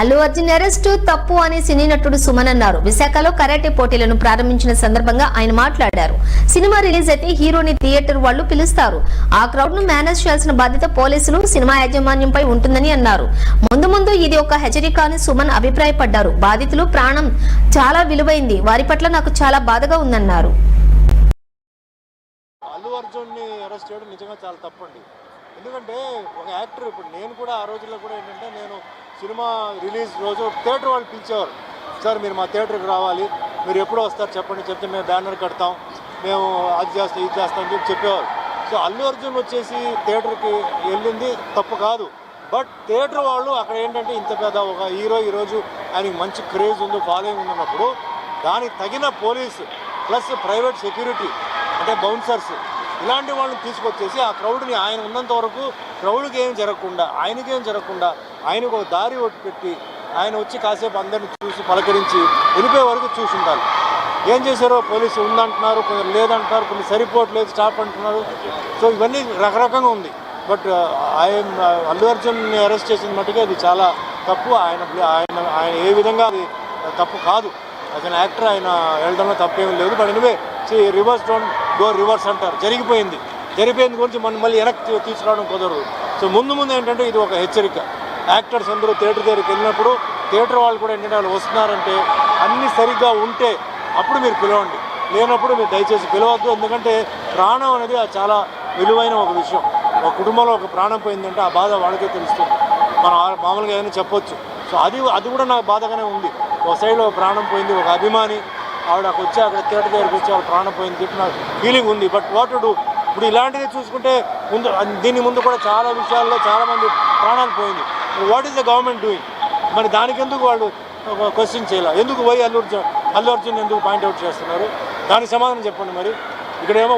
Allu Arjun arrest తప్పు అని సినీ నటుడు సుమన్ అన్నారు. విశాఖలో కరాటే పోటీలను ప్రారంభించిన సందర్భంగా ఆయన మాట్లాడారు. సినిమా రిలీజ్ అయితే హీరోని థియేటర్ వాళ్ళు పిలుస్తారు. ఆ క్రౌడ్ను మేనేజ్ చేయాల్సిన బాధ్యత పోలీసులు సినిమా యాజమాన్యంపై ఉంటుందని అన్నారు. ముందు ముందు ఇది ఒక హెచ్చరిక అని సుమన్ అభిప్రాయపడ్డారు. బాధితులు ప్రాణం చాలా విలువైంది. వారి పట్ల నాకు చాలా బాధగా ఉందన్నారు. అల్లు అర్జున్ని అరెస్ట్ చేయడం నిజంగా చాలా తప్పండి. ఎందుకంటే ఒక యాక్టర్ ఇప్పుడు నేను కూడా ఆ రోజుల్లో కూడా ఏంటంటే నేను సినిమా రిలీజ్ రోజు థియేటర్ వాళ్ళు పిలిచేవారు. సార్ మీరు మా థియేటర్కి రావాలి. మీరు ఎప్పుడు వస్తారు చెప్పండి చెప్తే మేము బ్యానర్ కడతాం. మేము అది చేస్తాం ఇది చేస్తాం అని చెప్పి చెప్పేవారు. సో అల్లు అర్జున్ వచ్చేసి థియేటర్కి వెళ్ళింది తప్పు కాదు. బట్ థియేటర్ వాళ్ళు అక్కడ ఏంటంటే ఇంత పెద్ద ఒక హీరో ఈరోజు ఆయనకి మంచి క్రేజ్ ఉంది ఫాలోయింగ్ ఉన్నప్పుడు దానికి తగిన పోలీసు ప్లస్ ప్రైవేట్ సెక్యూరిటీ అంటే బౌన్సర్స్ ఇలాంటి వాళ్ళని తీసుకొచ్చేసి ఆ క్రౌడ్ని ఆయన ఉన్నంత వరకు క్రౌడ్కి ఏం జరగకుండా ఆయనకేం జరగకుండా ఆయనకు ఒక దారి ఒకటి పెట్టి ఆయన వచ్చి కాసేపు అందరిని చూసి పలకరించి వెళ్ళిపోయే వరకు చూసి ఉండాలి. ఏం చేశారో పోలీసు ఉందంటున్నారు కొందరు లేదంటున్నారు కొన్ని సరిపోవట్లేదు స్టాప్ అంటున్నారు. సో ఇవన్నీ రకరకంగా ఉంది. బట్ ఆయన అల్లు అర్జున్ అరెస్ట్ చేసిన మట్టుగా అది చాలా తప్పు. ఆయన ఆయన ఆయన ఏ విధంగా అది తప్పు కాదు. అతను యాక్టర్ ఆయన వెళ్ళడంలో తప్పేం లేదు. But anyway reverse don't go reverse అంటారు. జరిగిపోయింది. జరిగిపోయింది గురించి మనం మళ్ళీ వెనక్కి తీసుకురావడం కుదరదు. సో ముందు ముందు ఏంటంటే ఇది ఒక హెచ్చరిక. యాక్టర్స్ అందరూ థియేటర్ దగ్గరికి వెళ్ళినప్పుడు థియేటర్ వాళ్ళు కూడా ఏంటంటే వాళ్ళు వస్తున్నారంటే అన్నీ సరిగ్గా ఉంటే అప్పుడు మీరు పిలవండి. లేనప్పుడు మీరు దయచేసి పిలవద్దు. ఎందుకంటే ప్రాణం అనేది అది చాలా విలువైన ఒక విషయం. ఒక కుటుంబంలో ఒక ప్రాణం పోయిందంటే ఆ బాధ వాళ్ళకే తెలుస్తుంది. మనం మామూలుగా ఏమైనా చెప్పొచ్చు. సో అది అది కూడా నాకు బాధగానే ఉంది. ఒక సైడ్లో ఒక ప్రాణం పోయింది ఒక అభిమాని. ఆవిడ అక్కడ వచ్చి అక్కడ థియేటర్ దగ్గరికి వచ్చి ఆవిడ ప్రాణం పోయింది చెప్పిన ఫీలింగ్ ఉంది. But what do? ఇప్పుడు ఇలాంటిది చూసుకుంటే ముందు దీని ముందు కూడా చాలా విషయాల్లో చాలామంది ప్రాణాలు పోయింది. What is the government doing మరి దానికి ఎందుకు వాళ్ళు క్వశ్చన్ చేయాలి? ఎందుకు వై అల్లు అర్జున్ అల్లు అర్జున్ ఎందుకు పాయింట్అవుట్ చేస్తున్నారు? దానికి సమాధానం చెప్పండి మరి. ఇక్కడేమో